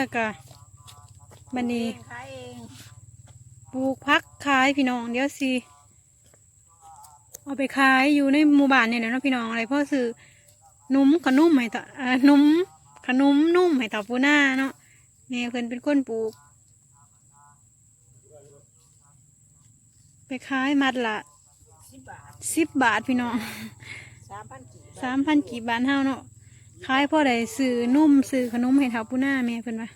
ได้ปลูกพักแล้วก็บันนี้เองขายเองปลูกพักขายพี่น้องเดี๋ยวสิเอาไปขายอยู่ในหมู่บ้านเนี่ยแหละเนาะพี่น้องอะไรพ่อซื้อนุ่มขนุ่มให้ต่อเอ่อนุ่มขนมนุ่มให้ต่อปูหน้าเนาะแม่เพิ่นเป็นคนปลูก ไปขายมัดละสิบบาทสิบบาทพี่น้องสามพันกี่สามพันกี่บาทเท่าเนาะ ขายพ่อได้ซื้อนุ่มซื้อขนมให้เท่าปูหน้าแม่เพิ่นว่า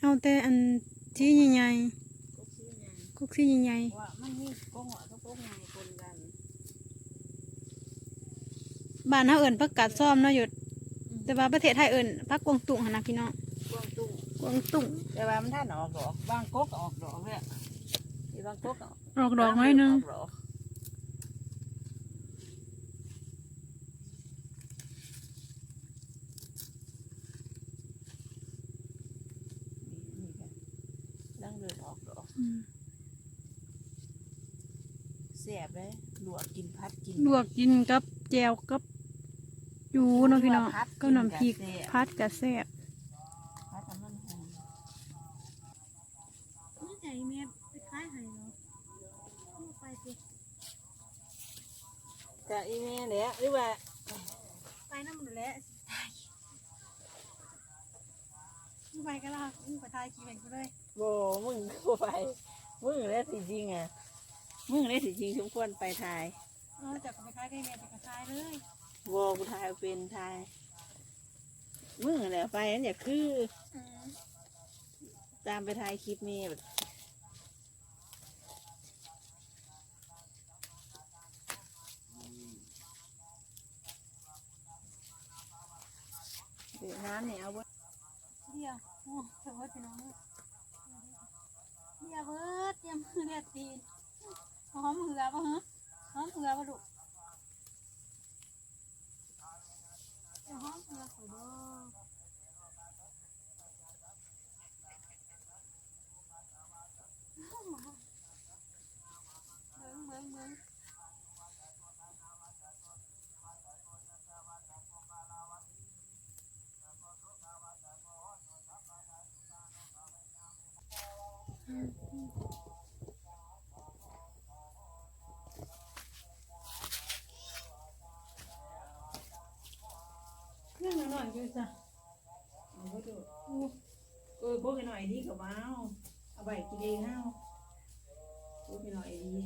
เอาแต่อันที่ใหญ่ก็ซื้อไงๆกุกซี่ใหญ่ว่ามันมีกงหัวกับกงไงคนกันๆบ้านเฮาเอิ้นผักกาดซ้อมเนาะหยดแต่ว่าประเทศไทยเอิ้นผักกวางตุ้งหั่นนะพี่น้องกวางตุ้ง กวางตุ้งแต่ว่ามันท่านออกดอกบางกกออกดอกเนี่ยมีบางกกออกออกดอกน้อยหนึงออกดอกนี่นี่ค่ะดังเดินออกดอกอืมแซ่บเลยลวกกินพัดกินลวกกินกับแจวกับยูเนาะพี่น้องก็น้ำพริกพัดกะแซ่บ พัดน้ำมันหอม นี่ใจแม่ไปขายให้เนาะไปสิ กะอีเมลเนี่ย หรือว่าไปน้ำมันแหละมึงไปก็ล่ะมึงไปทายกี่แห่งกูเลยโบมึงกูไป มึงเลยสิจริงอะ มึงเลยสิจริงสมควรไปทายเอาจากไปขายใกล้แม่ไปกระทายเลยโบกูทายเป็นทาย มึงเนี่ยไปนั่นอย่าคือ ตามไปทายคลิปเมย์แบบเดี๋ยว น้ำเนี่ยเอาไว้เดียวโอ้สวัสดีน้องเดียวเบิดเตรียมมือเรียดตีนหอมเหือป่ะฮะหอมเหือป่ะลูกจะหอมเหือขอบ่เบิ่งเบิ่งเบิ่ง เรื่ องหน่อยอยู่จ้ะเอาไว้ดูเออพวกกันหน่อยดีกับว้าวเอาไปกินเองเอาพวกกันหน่อยดี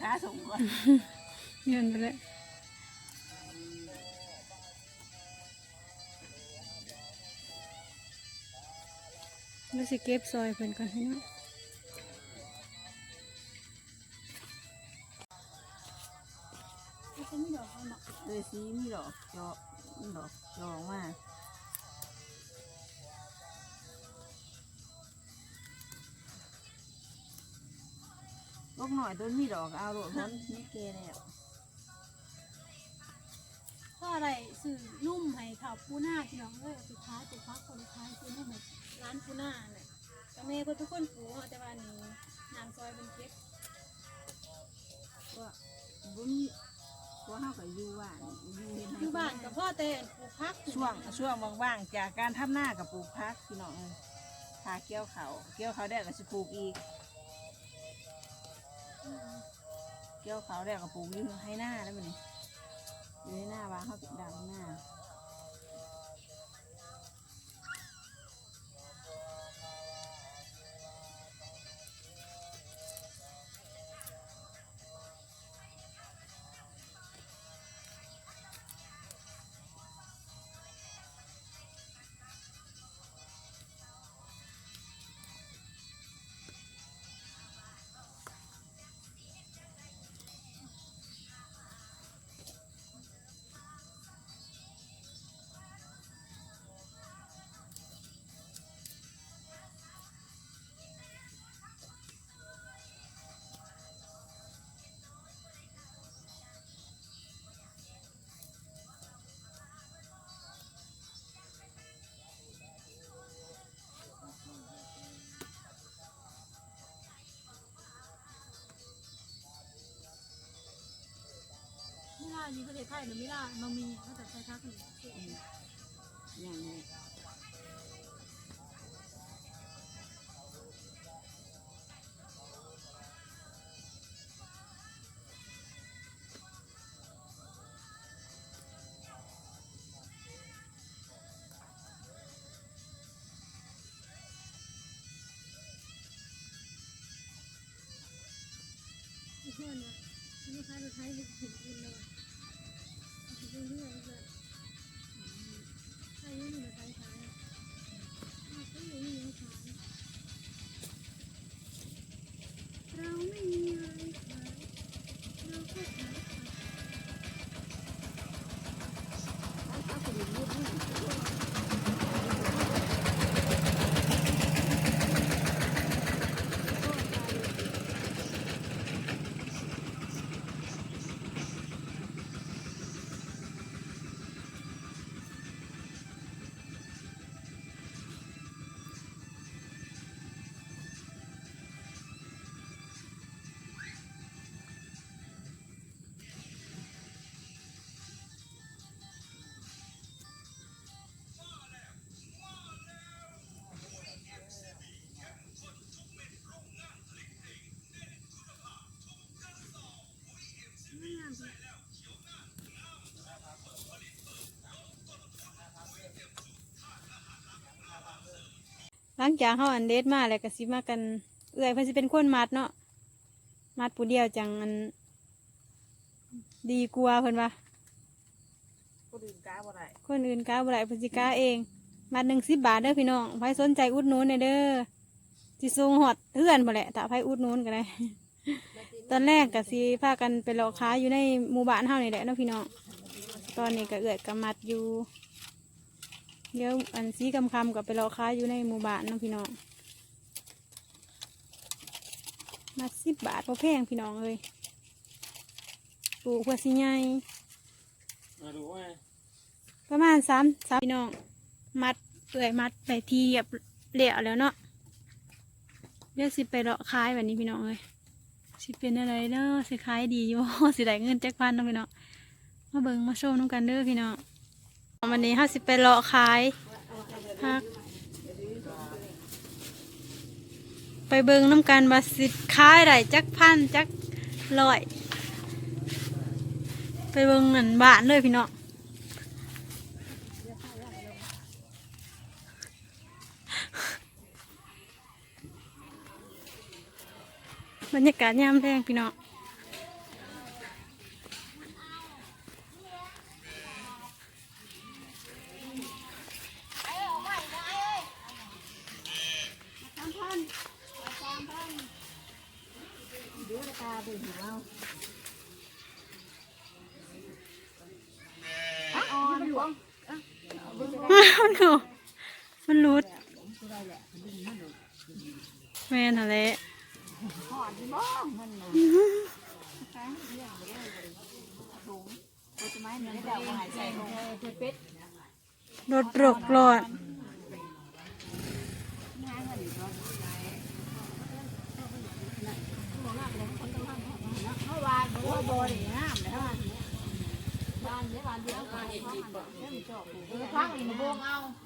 ขาสูงกว่าเงินไปเลยมาสิเก็บซอยเพิ่นก่อนให้เนาะเลยสีมีดอกจอกมีดอกจอกมาก กหน่อยต้นมีดอกเอาโลดมันไม่เกแล้วก็อะไรสื่อนุ่มให้ข่าวปูหน้าพี่น้องเลยสุดท้ายสุดท้ายคนสุดท้ายคือนุ่มให้ร้านปูหน้าเลยก็แม่เพิ่นเป็นคนปลูกแต่ว่านี่นางซอยเป็นเก็บว่าบุญว่าเฮากับอยู่บ้านอยู่เฮ็ดอยู่บ้านกับพ่อแต่ปลูกพักช่วงช่วงว่างๆจากการทำหน้ากับปลูกพักพี่น้องเอ้ยหาเกี่ยวเขาวเกี่ยวเขาวได้ก็สิปลูกอีก เกี่ยวเขาวได้กับปลูกอยู่ให้หน้าแล้วมันนี่อยู่ในหน้าวางเขาติดดาวหน้า อยู่ประเทศไทยหรือไม่ล่ะมันมีเขาแต่ใช้ทักนี่อย่างนี้ไม่ใช่เนี่ยไม่ใช่ประเทศไทยเลยถึงกินเลย เจากเขาอันเดทมาแล้วก็สิมากันเอื่อยเพิ่นสิเป็นคนมัดเนาะมัดผู้เดียวจังอัน ดีกว่าเพิ่นว่าคนอื่นกล้าบ่ได้คนอื่นกาบ่ได้เพิ่นสิกาเองมัดหนึ่งสิบบาทเด้อพี่น้องใครสนใจอุดหนุนเนี่ยเด้อสิส่งฮอดเพื่อนบ่แหละถ้าใครอุดหนุนก็ได้ ตอนแรกก็สิพากันไปรอค้ายอยู่ในหมู่บ้านเฮานี่แหละเนาะพี่น้องตอนนี้ก็เอื้อยก็มัดอยู่ เดี๋ยวอันสีคำคำๆกับไปรอค้ายอยู่ในหมู่บ้านเนาะพี่น้องมัดสิบบาทพอแพงพี่น้องเลยปลูกเพื่อสิใหญ่มาดูว่าประมาณสามสามพี่น้อง มัดเปื่อยมัดไปที่เรียบเละแล้วเนาะเดี๋ยวสิไปเลาะขายแบบนี้พี่น้องเลยสิเป็นอะไรเนาะสิขายดีอยู่สิได้เงินจักพันเนาะพี่น้องมาเบิ่งมาโชว์น้ำกันเด้อพี่น้อง วันนี้เฮาสิบไปเลาะขายพักไปเบิงน้ำกันว่าสิขายได้จักพันจักร้อย ไปเบิงหนันบานเลยพี่น้องบรรยากาศยามแรงพี่น้อง เดี๋ยวตาไปหิวเอาอ๋อมันหลวง มันรู มันรูดแม่นอะไรหอดที่บ้องมันน่ะใช้เรื่องไปเลยถุงต้นไม้เนี่ยได้เอาหายใจลงเป็ดรถรกรอดเมื่อวานบอกว่าบ่ได้ามเลยฮะบ้านเดียวบ้านเดียวกันเขามันเริ่มจอบปลูกพักอีกบงเอาบงอะบานแล้วมันใหญ่ว่าเขาบานเป็นเดือนเขากระท้อนมากเมื่อกงานเงินใหม่ก่อนเด้อไปไปมันเลือกอนแม่ขายชุกน้ำบดแดงง่ายได้ผลเตรียมเจ้าบุญได้แข็งเลยแม่มันเพื่อนกูได้โอ้โอ้โอ้ได้มันเดือนไปแล้วเสียโอ้ยแม่เลยมันเน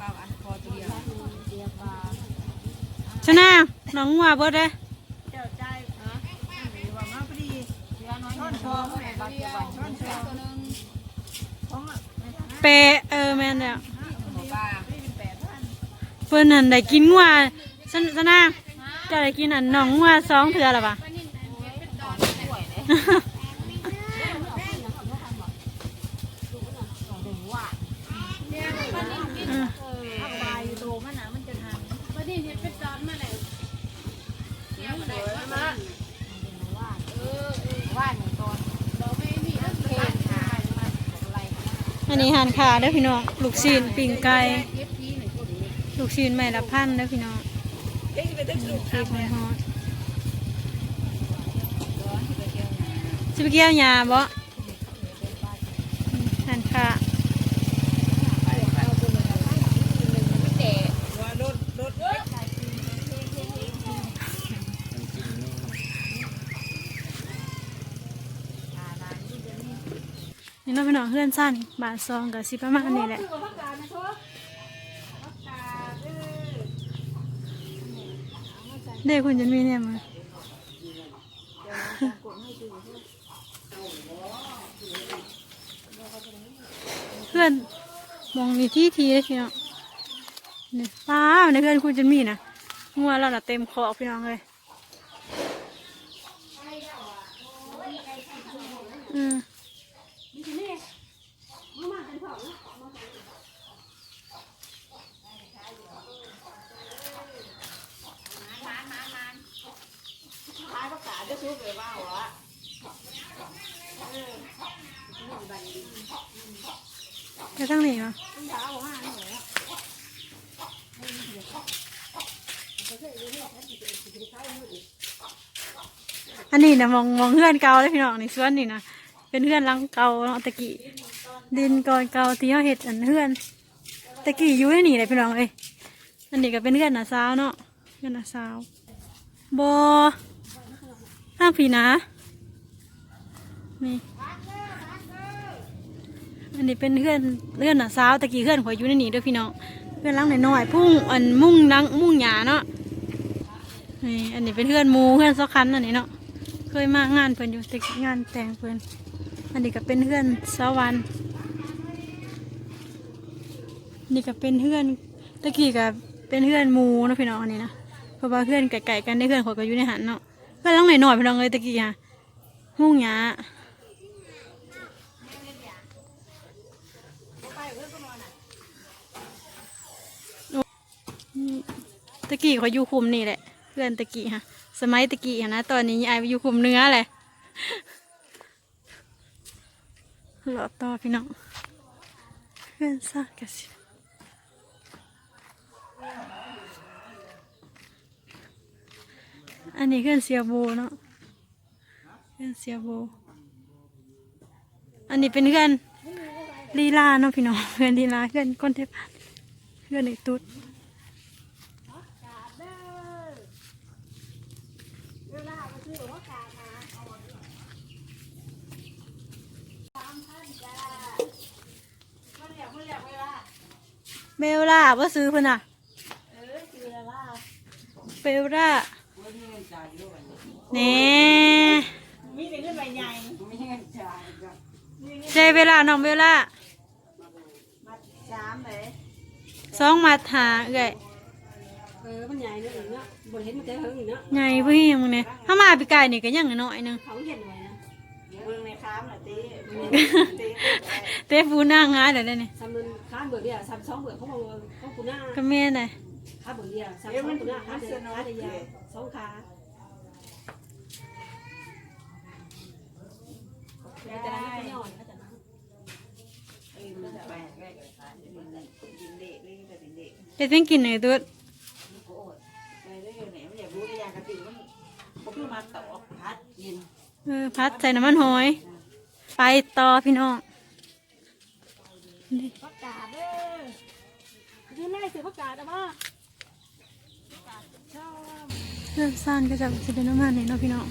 ปล่าอันคอตัวเดียวเดียวปลาชนะน้องว่าเบิดเลย เจ็บช้อนชอมตัวนึงของอะเปะเออแม่นแล้วเป็นแปดพันเพิ่นนั่นได้กินงัวสนชนะจะได้กินอันหนองงัวสองเถื่อหรอปะ อันนี้หันขาเด้อพี่น้องลูกชิ้นปิ่งไก่ลูกชิ้นใหม่ละพันเด้อพี่น้องเอ๊ะไปตึกลูกพริกมันฮอดสิไปเกี่ยวยาบ่อืมหันขา ว่ารถรถ นี่น้องพี่น้องเพื่อนสั้นบาทซองกับสิประมาณนี้แหละเด็กคุณจะมีเนี่ยมั้ยเพื่อนมองมีที่ทีเลยพี่น้องนี่ป้าในเพื่อนคุณจะมีนะงัวเราน่ะเต็มคอพี่น้องเลยอืมายก็กาจะสู้ไปว่าหัวไปทางไหนวะอันนี้นะมองมองเพื่อนเก่าเลยพี่น้องในี่สวนนี่นะเป็นเพื่อนหลังเก่าเนาะตะกี้ดินก่อนเก่าที่เขาเห็ดอันเพื่อนตะกี้อยู่ในนี่เลยพี่น้องเอ้ยอันนี้ก็เป็นเพื่อนน่ะสาวเนาะเพื่อนน่ะสาวบอ ห้างผีนะ นี่ อันนี้เป็นเพื่อนเพื่อนน่ะสาวตะกี้เพื่อนข่อยอยู่ในนี่เด้วยพี่น้อง เพื่อนหลังน้อยๆพุ่งอันมุ่งนังมุ่งหยาเนาะ นี่อันนี้เป็นเพื่อนมูเพื่อนซอกคันอันนี้เนาะ เคยมางานเพิ่อนอยู่แต่งานแต่งเพิ่อน อันนี้ก็เป็นเพื่อนสาววันนี่ก็เป็นเพื่อนตะกี้ก็เป็นเพื่อนมูเนาะพี่น้องอันนี้นะเพราะว่าเพื่อนไก่ๆกันได้เพื่อนขอยก็อยู่ในหันเนาะ เพื่อนหลังน้อยๆพี่น้องเลยตะกี้ฮะมุ่งยาตะกี้เขาอยู่คุมนี่แหละ เพื่อนตะกี้ฮะ สมัยตะกี้ฮะนะตอนนี้ยายไปอยู่คุมเนื้อแหละหลอต่อพี่น้องเพื่อนซากกันสิ อันนี้เพื่อนเสียโบเนาะเพื่อนเสียโบ อันนี้เป็นเพื่อนลีลาเนาะพี่น้องเพื่อนลีลาเพื่อนก้นเทพเพื่อนไอตุ๊ดเบลล่าว่าซื้อเพิ่อนอะเบลล่า เน่มีแต่เงินใบใหญ่เจเวลาน้องเบลล่ามาสามเลยสองมาหาเอ้ยเออมันใหญ่เนาะเนาะบ่เห็นมันแต่เฮิงเนาะใหญ่พี่มึงเนี่ยถ้ามาปีกายนี่ก็ยังน้อยหนึงเขาเห็นไว้นะเบิ่งในค้ามน่ะตีตีเต้ฟูหน้างาเดี๋ยวได้นี่ซ้ำมันค้านเบื่อเดียวซ้ำสองเบื่อเขาบอกว่าเขาปูหน้าก็แม่น่ะค้าเบื่อเดียวซ้ำสองปูหน้าค้าเดียวค้าเดียวสองขา ได้ย่อนเขาจะเออมันจะไปใกล้กับค้าดินเด็กนี่ก็ดินเด็กเฮ็ดเพิ่งกินหน่อยตุ๊ดโอ้ยไปเรื่อยๆไหนไม่อยากรู้ระยะกระติมันเขาเพิ่งมาต่อพัดยินเอพัดใส่น้ำมันหอย ไปต่อพี่น้องประกาศเด้อยืนไล่สือประกาศอะบ้าเพื่อนซ่านก็จะจะเป็นน้ำมันเลยเนาะพี่น้อง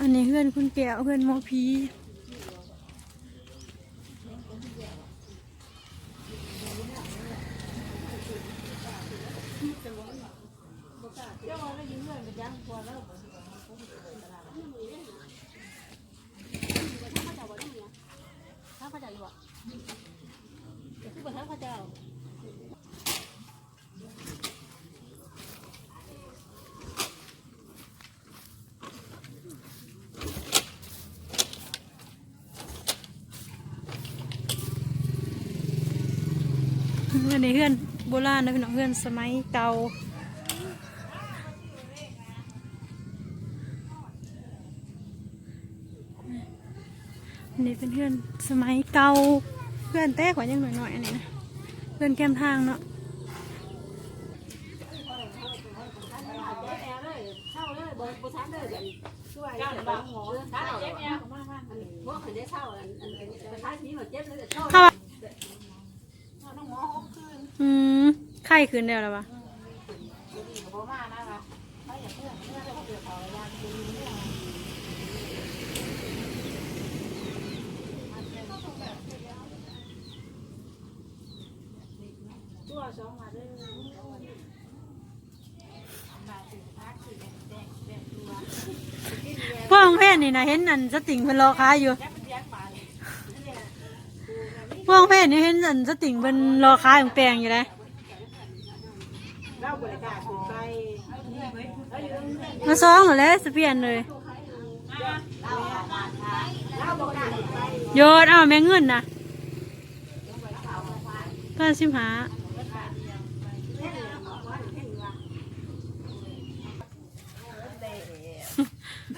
อันนี้เพื่อนคุณแก้วเพื่อนหมอผี เพื่อนในเพื่อนโบราณนะพี่น้องเพื่อนสมัยเก่าอันนี้เป็นเพื่อนสมัยเก่าเพื่อนแต้ขวายังหน่อยๆอันนี้นะเพื่อนแก้มทางเนาะ เช่าเลยบ่บ่ทันเลยช่วยเจ้าบ่หมอถ้าเจ็บแอวบ่เคยได้เช่าอันอันอันประธานนี้มาเจ็บเลยเช่า เข้าว่า น้องหมอหกคืน อืมไข้คืนเดียวแล้วปะ ดีกับบ่มานะคะไม่อยากเพื่อนเพื่อนเลยเขาเดือดร้นยาดีเนี่ยวสองมาเด้อพวกของเพศนี่นะเห็นอันสติงเป็นรอค้าอยู่พวกของเพศนี่เห็นอันสติงเป็นรอค้าของแปลงอยู่เลย เราบริการถูกใจ มาซ้องเหรอแล้วสเปียนเลยเราบริการถูกใจโยนเอาแม่เงินนะก็ชิมหา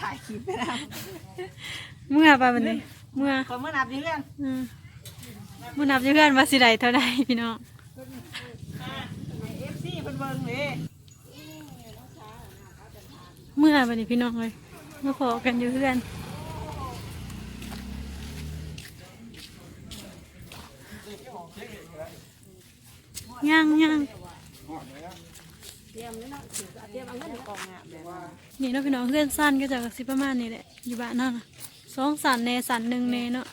ถ่ายคลิปไปแล้วเมื่อไปวันนี้เมื่อคนเมื่อนับเรื่องอืมเมื่อนับอยู่เพื่อนว่าสิใดเท่าใดพี่น้องเอฟซีเพิ่นเบิ่งเลย เมื่อวันนี้พี่น้องเลยมาขอกันอยู่เพื่อนย่างย่างนี่เนาะเตรียมเองพี่น้องเพื่อนสั้นก็จะสิประมาณนี้แหละอยู่บ้านนั่นสองสันเนสันหนึ่งเนเนาะ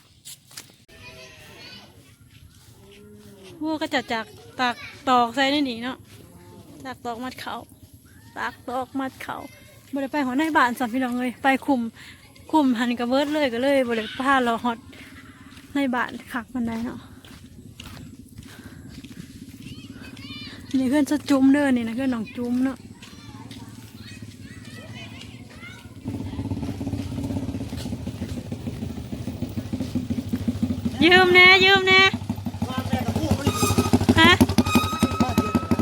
พวกก็จะจากตากตอกใส่ในนี่เนาะตากตอกมัดเขาตากตอกมัดเขา บ่ได้ไปหอในบ้านสัมพี่น้องเลยไปคุมคุมหันกับเวิร์ดเลยก็เลยบ่ได้พาเราฮอดในบ้านขักมันได้เนาะนี่เพื่อนจะจุ้มเด้อนี่นะเพื่อนน้องจุ้มเนาะยืมแน่ยืมแน่ฮะ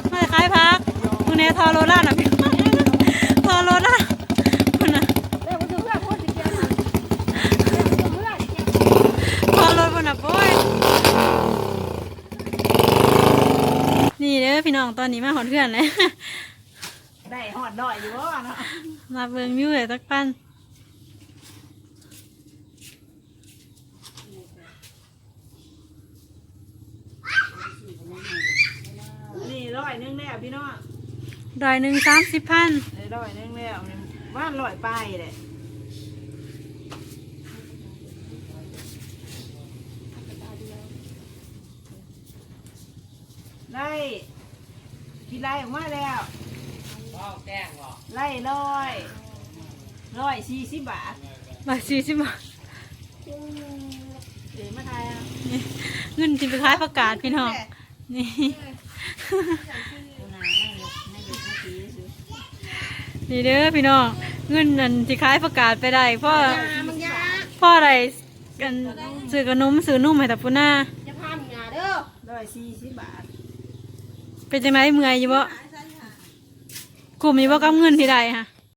ไมาจะขายพักมึงเนี่ยทอโรล่าน่ะพี่ ทอโรล่าคุณน่ะ เด้อบ่ถือเพื่อนพูดสิเกียร์น่ะเพื่อน ทอโรคุณน่ะโอ้ยนี่เด้ อพี่น้องตอนนี้มาหอดเพื่อนเลย ได้หอดดอยอยู่ว่าเนาะมาเบิ่งมิวเลยสักปันนี่ร้อยหนึงแล้วพี่น้องดอยหนึ่งสามสิบพันได้ร้อยหนึงแล้วบ้านร้อยป้ายเลยได้ กี่ไร่ออกมาแล้วไล่ร้อยร้อยสี่สิบบาทบาทสี่สิบบาทเดี๋ยวมาทายอะเงินที่ไปขายประกาศพี่น้องนี่ นี่เด้อพี่น้องเงินนั่นที่ขายประกาศไปได้พ่อมึงยาพ่ออะไรกันซื้อขนมซื้อนุ่มให้ตาปุน่าจะพามึงยาเด้อร้อยสี่สิบบาท เป็นจังไงเมื่อยอยู่บ่กลุ่มนี้บ่กับเงินที่ใดฮะ